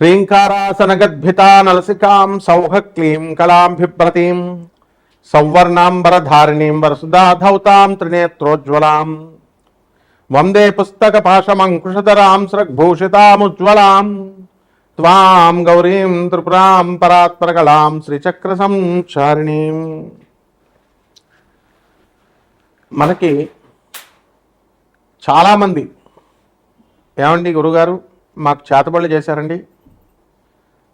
హ్రీంకారాసనగద్భితా నలసికాం సౌహక్లీం కళాంభిప్రతీం సౌవర్ణాంబరధారిణీం వరసుధాధౌతాం త్రినేత్రోజ్వలాం వందే పుస్తక పాశమంకుశధరాం సృగ్భూషితాముజ్వలాం త్వాం గౌరీం త్రిపురాం పరాత్పరకళాం శ్రీచక్ర సంచారిణీం మనకి చాలామంది ఏమండి గురుగారు మాకు చేతబడులు చేశారండి?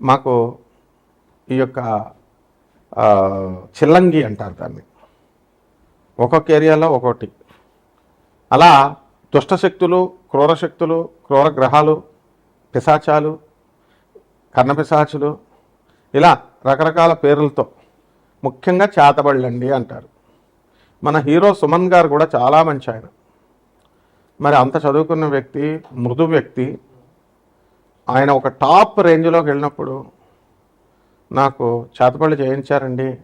మాకు ఈ యొక్క చిల్లంగి అంటారు దాన్ని. ఒక్కొక్క ఏరియాలో ఒక్కొక్కటి. అలా దుష్టశక్తులు క్రూరశక్తులు క్రూర గ్రహాలు పిశాచాలు కర్ణపిశాచులు ఇలా రకరకాల పేర్లతో ముఖ్యంగా చేతబళ్ళండి అంటారు. మన హీరో సుమన్ గారు కూడా చాలా మంచి ఆయన. మరి అంత చదువుకున్న వ్యక్తి మృదు వ్యక్తి ఆయన ఒక టాప్ రేంజ్లోకి వెళ్ళినప్పుడు నాకు చేతపళ్ళు చేయించారండి.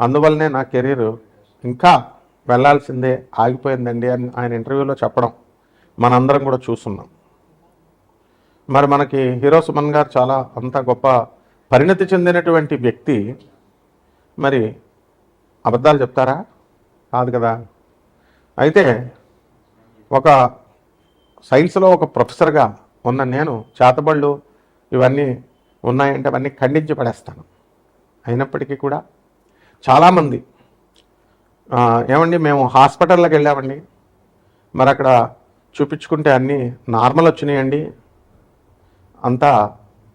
అందువల్లనే నా కెరీర్ ఇంకా వెళ్ళాల్సిందే ఆగిపోయిందండి అని ఆయన ఇంటర్వ్యూలో చెప్పడం మనందరం కూడా చూస్తున్నాం. మరి మనకి హీరో సుమన్ గారు చాలా అంత గొప్ప పరిణతి చెందినటువంటి వ్యక్తి. మరి అబద్ధాలు చెప్తారా? కాదు కదా. అయితే ఒక సైన్స్లో ఒక ప్రొఫెసర్గా ఉన్న నేను చేతబళ్ళు ఇవన్నీ ఉన్నాయంటే అవన్నీ ఖండించి పడేస్తాను. అయినప్పటికీ కూడా చాలామంది ఏమండి మేము హాస్పిటల్లోకి వెళ్ళామండి. మరి అక్కడ చూపించుకుంటే అన్నీ నార్మల్ వచ్చినాయండి. అంతా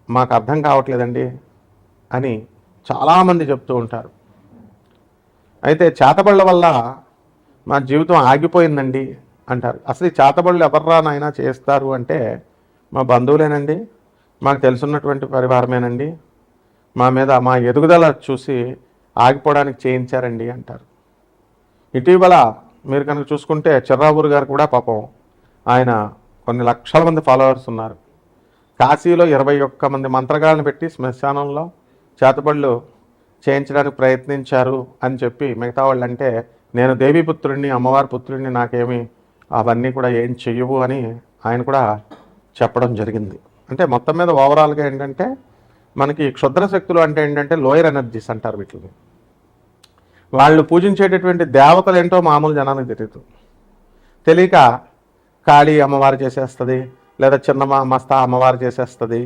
మాకు అర్థం కావట్లేదండి అని చాలామంది చెప్తూ ఉంటారు. అయితే చేతబళ్ళ వల్ల మా జీవితం ఆగిపోయిందండి అంటారు. అసలు ఈ చేతబళ్ళు ఎవర్రా నాయనా చేస్తారు అంటే మా బంధువులేనండి మాకు తెలుసున్నటువంటి పరివారమేనండి మా మీద మా ఎదుగుదల చూసి ఆగిపోవడానికి చేయించారండి అంటారు. ఇటీవల మీరు కనుక చూసుకుంటే చిర్రావూరు గారు కూడా పాపం ఆయన కొన్ని లక్షల మంది ఫాలోవర్స్ ఉన్నారు. కాశీలో ఇరవై ఒక్క మంది మంత్రగాళ్ళని పెట్టి శ్మశానంలో చేతబడులు చేయించడానికి ప్రయత్నించారు అని చెప్పి మిగతా వాళ్ళు అంటే నేను దేవీపుత్రుడిని అమ్మవారి పుత్రుడిని నాకేమి అవన్నీ కూడా ఏం చెయ్యవు అని ఆయన కూడా చెప్పడం జరిగింది. అంటే మొత్తం మీద ఓవరాల్గా ఏంటంటే మనకి క్షుద్ర శక్తులు అంటే ఏంటంటే లోయర్ ఎనర్జీస్ అంటారు వీటిని. వాళ్ళు పూజించేటటువంటి దేవతలు ఏంటో మామూలు జనానికి తెలియదు తెలియక కాళీ అమ్మవారు చేసేస్తుంది లేదా చిన్న మస్తా అమ్మవారు చేసేస్తుంది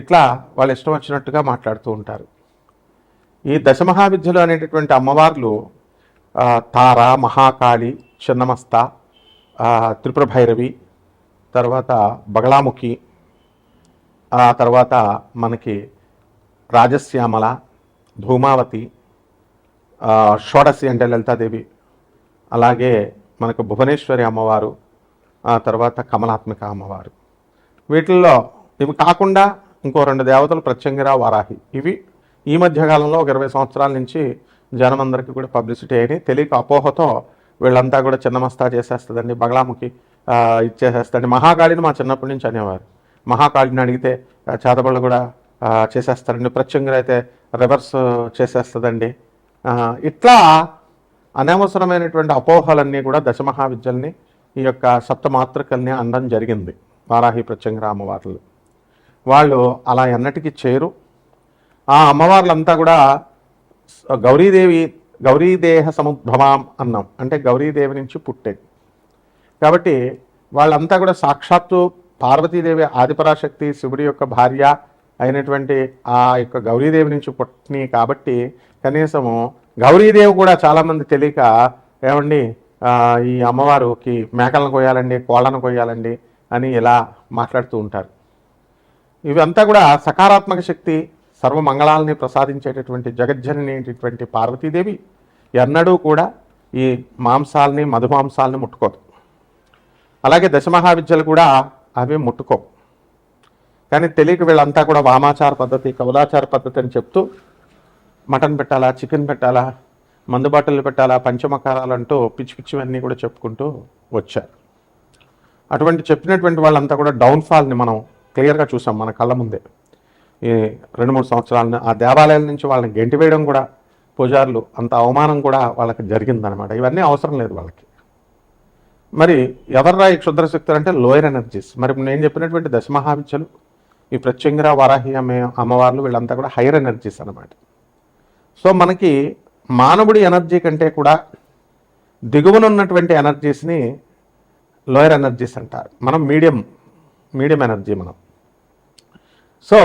ఇట్లా వాళ్ళు ఇష్టం వచ్చినట్టుగా మాట్లాడుతూ ఉంటారు. ఈ దశమహావిద్యలు అనేటటువంటి అమ్మవార్లు తార మహాకాళి చిన్నమస్త త్రిపుర భైరవి తర్వాత బగలాముఖి ఆ తర్వాత మనకి రాజశ్యామల ధూమావతి షోడసి షోడశి అంటే లలితాదేవి అలాగే మనకు భువనేశ్వరి అమ్మవారు ఆ తర్వాత కమలాత్మిక అమ్మవారు. వీటిల్లో ఇవి కాకుండా ఇంకో రెండు దేవతలు ప్రత్యంగిరా వారాహి. ఇవి ఈ మధ్య కాలంలో ఒక ఇరవై సంవత్సరాల నుంచి జనమందరికీ కూడా పబ్లిసిటీ అయినాయి. తెలియక అపోహతో వీళ్ళంతా కూడా చిన్నమస్తా చేసేస్తుందండి బగలాముఖి ఇచ్చేసేస్తాడు మహాకాళిని మా చిన్నప్పటి నుంచి అనేవారు. మహాకాళిని అడిగితే చేతబళ్ళు కూడా చేసేస్తారండి ప్రత్యంగులు అయితే రివర్స్ చేసేస్తుందండి. ఇట్లా అనవసరమైనటువంటి అపోహలన్నీ కూడా దశమహావిద్యల్ని ఈ యొక్క సప్తమాతృకల్ని అందడం జరిగింది వారాహి ప్రత్యంగిర అమ్మవార్లు. వాళ్ళు అలా ఎన్నటికీ చేరు ఆ అమ్మవార్లంతా కూడా గౌరీదేవి గౌరీదేహ సముద్భవాం అన్నాం అంటే గౌరీదేవి నుంచి పుట్టేది. కాబట్టి వాళ్ళంతా కూడా సాక్షాత్తు పార్వతీదేవి ఆదిపరాశక్తి శివుడి యొక్క భార్య అయినటువంటి ఆ యొక్క గౌరీదేవి నుంచి పుట్టినాయి కాబట్టి కనీసము గౌరీదేవి కూడా చాలామంది తెలియక ఏమండి ఈ అమ్మవారికి మేకలను కొయ్యాలండి కోళ్ళను కొయ్యాలండి అని ఇలా మాట్లాడుతూ ఉంటారు. ఇవంతా కూడా సకారాత్మక శక్తి సర్వమంగళాలని ప్రసాదించేటటువంటి జగజ్జననేటటువంటి పార్వతీదేవి ఎన్నడూ కూడా ఈ మాంసాలని మధుమాంసాలని ముట్టుకోదు. అలాగే దశమహావిద్యలు కూడా అవి ముట్టుకో కానీ తెలియక వీళ్ళంతా కూడా వామాచార పద్ధతి కౌలాచార పద్ధతి అని చెప్తూ మటన్ పెట్టాలా చికెన్ పెట్టాలా మందు బాటలు పెట్టాలా పంచమకారాలంటూ పిచ్చి పిచ్చివన్నీ కూడా చెప్పుకుంటూ వచ్చారు. అటువంటి చెప్పినటువంటి వాళ్ళంతా కూడా డౌన్ఫాల్ని మనం క్లియర్గా చూసాం మన కళ్ళ ముందే. ఈ రెండు మూడు సంవత్సరాలను ఆ దేవాలయాల నుంచి వాళ్ళని గెంటివేయడం కూడా పూజారులు అంత అవమానం కూడా వాళ్ళకి జరిగిందనమాట ఇవన్నీ అవసరం లేదు వాళ్ళకి. మరి ఎవర్రాయి క్షుద్రశక్తులు క్షుద్ర శక్తులు అంటే లోయర్ ఎనర్జీస్ మరి నేను చెప్పినటువంటి దశమహావిద్యలు ఈ ప్రత్యంగిర వరాహి అమ్మే అమ్మవార్లు వీళ్ళంతా కూడా హైయర్ ఎనర్జీస్ అనమాట సో మనకి మానవుడి ఎనర్జీ కంటే కూడా దిగువన ఉన్నటువంటి ఎనర్జీస్ని లోయర్ ఎనర్జీస్ అంటారు. మనం మీడియం మీడియం ఎనర్జీ మనం. సో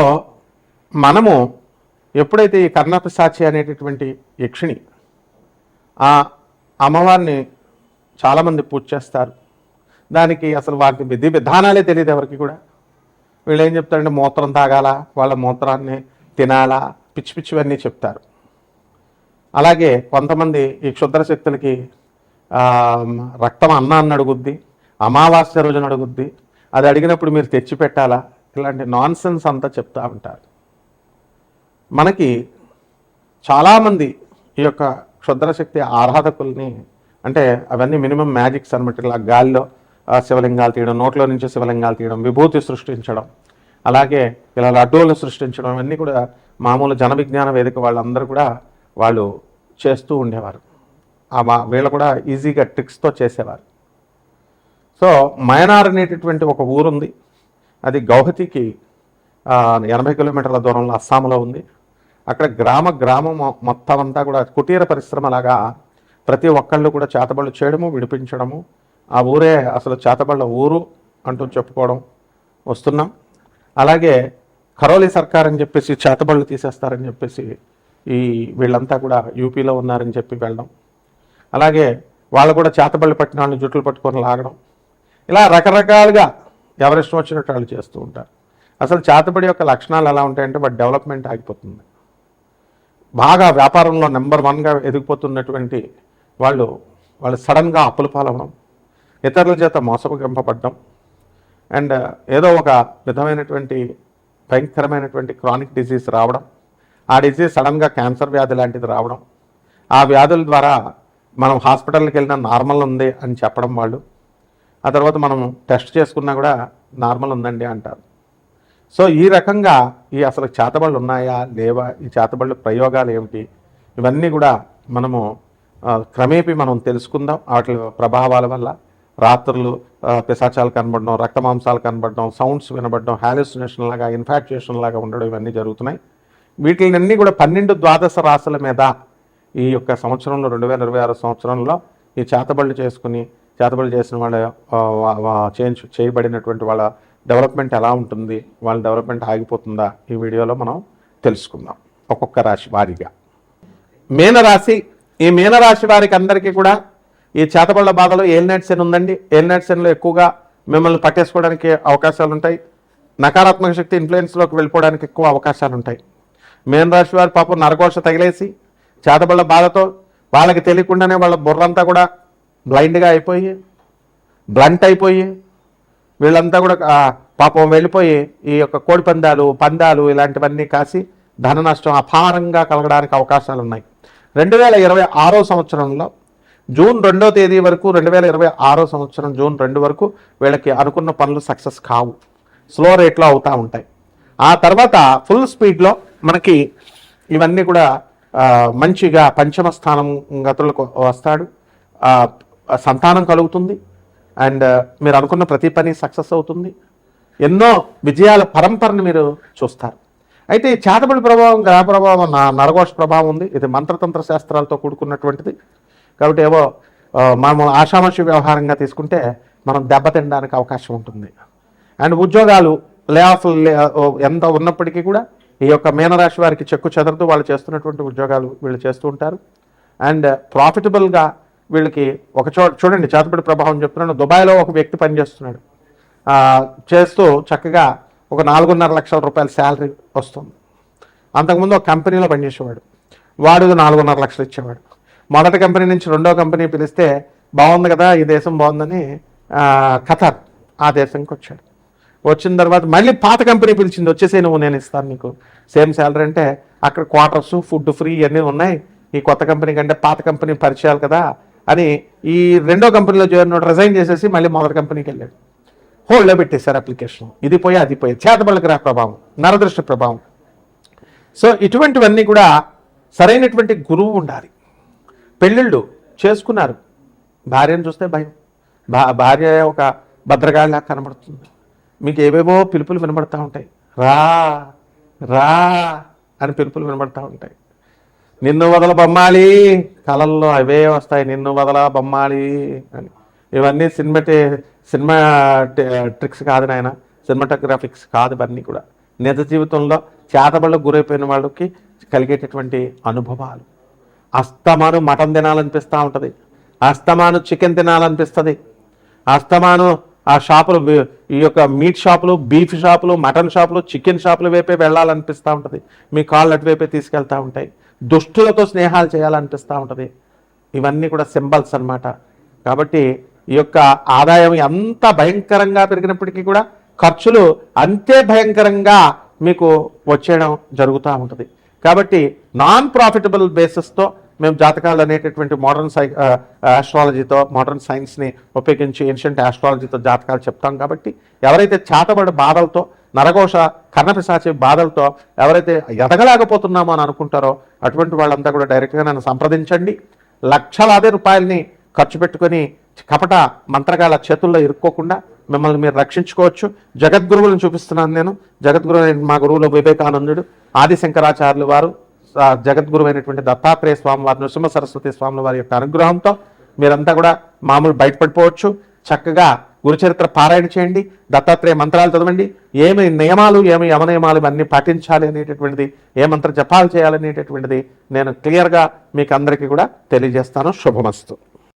మనము ఎప్పుడైతే ఈ కర్ణపిశాచి అనేటటువంటి యక్షిణి ఆ అమ్మవారిని చాలామంది పూజ చేస్తారు. దానికి అసలు వాటి విధి విధానాలే తెలియదు ఎవరికి కూడా. వీళ్ళు ఏం చెప్తారంటే మూత్రం తాగాల? వాళ్ళ మూత్రాన్ని తినాలా? పిచ్చి పిచ్చివన్నీ చెప్తారు. అలాగే కొంతమంది ఈ క్షుద్ర శక్తులకి రక్తం అన్నాన్ని అడుగుద్ది అమావాస్య రోజున అడుగుద్ది అది అడిగినప్పుడు మీరు తెచ్చి పెట్టాలా ఇలాంటి నాన్ సెన్స్ అంతా చెప్తూ ఉంటారు. మనకి చాలామంది ఈ యొక్క క్షుద్రశక్తి ఆరాధకుల్ని అంటే అవన్నీ మినిమం మ్యాజిక్స్ అనమాట ఇలా గాలిలో శివలింగాలు తీయడం నోట్లో నుంచి శివలింగాలు తీయడం విభూతి సృష్టించడం అలాగే ఇలా లడ్డూలు సృష్టించడం ఇవన్నీ కూడా మామూలు జన విజ్ఞాన వేదిక వాళ్ళందరూ కూడా వాళ్ళు చేస్తూ ఉండేవారు. ఆ వీళ్ళు కూడా ఈజీగా ట్రిక్స్తో చేసేవారు. సో మయనార్ అనేటటువంటి ఒక ఊరుంది. అది గౌహతికి ఎనభై కిలోమీటర్ల దూరంలో అస్సాంలో ఉంది. అక్కడ గ్రామ గ్రామం మొత్తం అంతా కూడా కుటీర పరిశ్రమలాగా ప్రతి ఒక్కళ్ళు కూడా చేతబళ్ళు చేయడము విడిపించడము. ఆ ఊరే అసలు చేతబళ్ళ ఊరు అంటూ చెప్పుకోవడం వస్తున్నాం. అలాగే కరోలి సర్కార్ అని చెప్పేసి చేతబళ్ళు తీసేస్తారని చెప్పేసి ఈ వీళ్ళంతా కూడా యూపీలో ఉన్నారని చెప్పి వెళ్ళడం. అలాగే వాళ్ళు కూడా చేతబళ్ళు పట్టిన వాళ్ళని జుట్లు పట్టుకొని లాగడం. ఇలా రకరకాలుగా ఎవరిష్టం వచ్చినట్టు వాళ్ళు చేస్తూ ఉంటారు. అసలు చేతబడి యొక్క లక్షణాలు ఎలా ఉంటాయంటే వాటి డెవలప్మెంట్ ఆగిపోతుంది. బాగా వ్యాపారంలో నెంబర్ వన్గా ఎదిగిపోతున్నటువంటి వాళ్ళు వాళ్ళు సడన్గా అప్పుల పాలవడం ఇతరుల చేత మోసపగింపబడ్డం అండ్ ఏదో ఒక విధమైనటువంటి భయంకరమైనటువంటి క్రానిక్ డిసీజ్ రావడం ఆ డిసీజ్ సడన్గా క్యాన్సర్ వ్యాధి లాంటిది రావడం ఆ వ్యాధుల ద్వారా మనం హాస్పిటల్కి వెళ్ళినా నార్మల్ ఉంది అని చెప్పడం వాళ్ళు ఆ తర్వాత మనం టెస్ట్ చేసుకున్నా కూడా నార్మల్ ఉందండి అంటారు. సో ఈ రకంగా ఈ అసలు చేతబళ్ళు ఉన్నాయా లేవా ఈ చేతబళ్ళు ప్రయోగాలు ఏమిటి ఇవన్నీ కూడా మనము క్రమేపీ మనం తెలుసుకుందాం. వాటి ప్రభావాల వల్ల రాత్రులు పిశాచాలు కనబడడం రక్తమాంసాలు కనబడడం సౌండ్స్ వినబడడం హాలిసినేషన్ లాగా ఇన్ఫాక్చుయేషన్ లాగా ఉండడం ఇవన్నీ జరుగుతున్నాయి. వీటిని కూడా పన్నెండు ద్వాదశ రాశుల మీద ఈ యొక్క సంవత్సరంలో రెండు వేల ఇరవై ఆరు సంవత్సరంలో ఈ చేతబళ్ళు చేసుకుని చేతబళ్ళు చేసిన వాళ్ళ చేయించు చేంజ్ చేయబడినటువంటి వాళ్ళ డెవలప్మెంట్ ఎలా ఉంటుంది వాళ్ళ డెవలప్మెంట్ ఆగిపోతుందా ఈ వీడియోలో మనం తెలుసుకుందాం. ఒక్కొక్క రాశి వారీగా. మీనరాశి ఈ మీనరాశి వారికి అందరికీ కూడా ఈ చేతబళ్ళ బాధలో ఏలినట్ ఉందండి? ఏలినట్ ఎక్కువగా మిమ్మల్ని పట్టేసుకోవడానికి అవకాశాలు ఉంటాయి? నకారాత్మక శక్తి ఇన్ఫ్లుయెన్స్లోకి వెళ్ళిపోవడానికి ఎక్కువ అవకాశాలు ఉంటాయి. మీనరాశి వారి పాపం నరఘోష తగిలేసి చేతబళ్ళ బాధతో వాళ్ళకి తెలియకుండానే వాళ్ళ బుర్రంతా కూడా బ్లైండ్గా అయిపోయి బ్లంట్ అయిపోయి వీళ్ళంతా కూడా పాపం వెళ్ళిపోయి ఈ యొక్క కోడి పందాలు పందాలు ఇలాంటివన్నీ కాసి ధన నష్టం అపారంగా కలగడానికి అవకాశాలు ఉన్నాయి. రెండు వేల ఇరవై ఆరో సంవత్సరంలో జూన్ రెండో తేదీ వరకు రెండు వేల ఇరవై ఆరో సంవత్సరం జూన్ రెండు వరకు వీళ్ళకి అనుకున్న పనులు సక్సెస్ కావు. స్లో రేట్లో అవుతూ ఉంటాయి. ఆ తర్వాత ఫుల్ స్పీడ్లో మనకి ఇవన్నీ కూడా మంచిగా పంచమ స్థానం గతులకు వస్తాడు. సంతానం కలుగుతుంది. అండ్ మీరు అనుకున్న ప్రతి పని సక్సెస్ అవుతుంది. ఎన్నో విజయాల పరంపరను మీరు చూస్తారు. అయితే ఈ చేతబడి ప్రభావం గ్రహ ప్రభావం నా నరఘోష ప్రభావం ఉంది. ఇది మంత్రతంత్ర శాస్త్రాలతో కూడుకున్నటువంటిది. కాబట్టి ఏవో మనం ఆషామాషి వ్యవహారంగా తీసుకుంటే మనం దెబ్బతినడానికి అవకాశం ఉంటుంది. అండ్ ఉద్యోగాలు లే ఆఫ్ ఎంత ఉన్నప్పటికీ కూడా ఈ యొక్క మీనరాశి వారికి చెక్కు చెదరదు. వాళ్ళు చేస్తున్నటువంటి ఉద్యోగాలు వీళ్ళు చేస్తూ ఉంటారు. అండ్ ప్రాఫిటబుల్గా వీళ్ళకి ఒక చో చూడండి చేతపడి ప్రభావం చెప్తున్నాను. దుబాయ్లో ఒక వ్యక్తి పనిచేస్తున్నాడు. చేస్తూ చక్కగా ఒక నాలుగున్నర లక్షల రూపాయల శాలరీ వస్తుంది. అంతకుముందు ఒక కంపెనీలో పనిచేసేవాడు. వాడు నాలుగున్నర లక్షలు ఇచ్చేవాడు. మొదటి కంపెనీ నుంచి రెండో కంపెనీ పిలిస్తే బాగుంది కదా ఈ దేశం బాగుందని ఆ, ఖతార్ ఆ దేశంకి వచ్చాడు. వచ్చిన తర్వాత మళ్ళీ పాత కంపెనీ పిలిచింది వచ్చేసే నువ్వు నేను ఇస్తాను నీకు. సేమ్ శాలరీ అంటే అక్కడ క్వార్టర్స్ ఫుడ్ ఫ్రీ ఇవన్నీ ఉన్నాయి. ఈ కొత్త కంపెనీ కంటే పాత కంపెనీ పరిచయాలు కదా అని ఈ రెండో కంపెనీలో జాయిన్ రిజైన్ చేసేసి మళ్ళీ మొదటి కంపెనీకి వెళ్ళాడు. హోల్డ్లో పెట్టేశారు అప్లికేషన్ ఇది పోయి అది పోయి. చేతబళ్ళ గ్రహ ప్రభావం. నరదృష్ట ప్రభావం. సో ఇటువంటివన్నీ కూడా సరైనటువంటి గురువు ఉండాలి. పెళ్ళిళ్ళు చేసుకున్నారు. భార్యను చూస్తే భయం. భా భార్య ఒక భద్రగాళ్ళలా కనబడుతుంది. మీకు ఏవేవో పిలుపులు వినబడతా ఉంటాయి. రా రా అని పిలుపులు వినబడతా ఉంటాయి. నిన్ను వదల బొమ్మాలి. కళల్లో అవే వస్తాయి. నిన్ను వదల బొమ్మాలి అని. ఇవన్నీ సినిమటే సినిమా ట్రిక్స్ కాదు నాయన. సినిమాటోగ్రాఫిక్స్ కాదు ఇవన్నీ కూడా. నిజ జీవితంలో చేతబళ్ళకు గురైపోయిన వాళ్ళకి కలిగేటటువంటి అనుభవాలు. అస్తమాను మటన్ తినాలనిపిస్తూ ఉంటుంది. అస్తమాను చికెన్ తినాలనిపిస్తుంది. అస్తమాను ఆ షాపులు ఈ యొక్క మీట్ షాపులు బీఫ్ షాపులు మటన్ షాపులు చికెన్ షాపులు వైపే వెళ్ళాలనిపిస్తూ ఉంటుంది. మీ కాళ్ళు అటువైపే తీసుకెళ్తూ ఉంటాయి. దుష్టులతో స్నేహాలు చేయాలనిపిస్తూ ఉంటుంది. ఇవన్నీ కూడా సింబల్స్ అన్నమాట. కాబట్టి ఈ యొక్క ఆదాయం ఎంత భయంకరంగా పెరిగినప్పటికీ కూడా ఖర్చులు అంతే భయంకరంగా మీకు వచ్చేయడం జరుగుతూ ఉంటుంది. కాబట్టి నాన్ ప్రాఫిటబుల్ బేసిస్తో మేము జాతకాలు అనేటటువంటి మోడర్న్ సై ఆస్ట్రాలజీతో మోడర్న్ సైన్స్ని ఉపయోగించి ఏన్షియంట్ ఆస్ట్రాలజీతో జాతకాలు చెప్తాం కాబట్టి ఎవరైతే చేతబడి బాధలతో నరఘోష కర్ణపిశాచి బాధలతో ఎవరైతే ఎదగలేకపోతున్నామో అని అనుకుంటారో అటువంటి వాళ్ళంతా కూడా డైరెక్ట్గా నన్ను సంప్రదించండి. లక్షలాది రూపాయలని ఖర్చు పెట్టుకొని కపట మంత్రగాల చేతుల్లో ఇరుక్కోకుండా మిమ్మల్ని మీరు రక్షించుకోవచ్చు. జగద్గురువులను చూపిస్తున్నాను నేను. జగద్గురువు అయిన మా గురువులు వివేకానందుడు ఆది శంకరాచార్యులు వారు జగద్గురువు అయినటువంటి దత్తాత్రేయ స్వామి వారి నృసింహ సరస్వతి స్వాముల వారి యొక్క అనుగ్రహంతో మీరంతా కూడా మామూలు బయటపడిపోవచ్చు. చక్కగా గురుచరిత్ర పారాయణ చేయండి. దత్తాత్రేయ మంత్రాలు చదవండి. ఏమి నియమాలు ఏమి యమనియమాలు ఇవన్నీ పాటించాలి అనేటటువంటిది ఏ మంత్ర జపాలు చేయాలనేటటువంటిది నేను క్లియర్గా మీకు అందరికీ కూడా తెలియజేస్తాను. శుభమస్తు.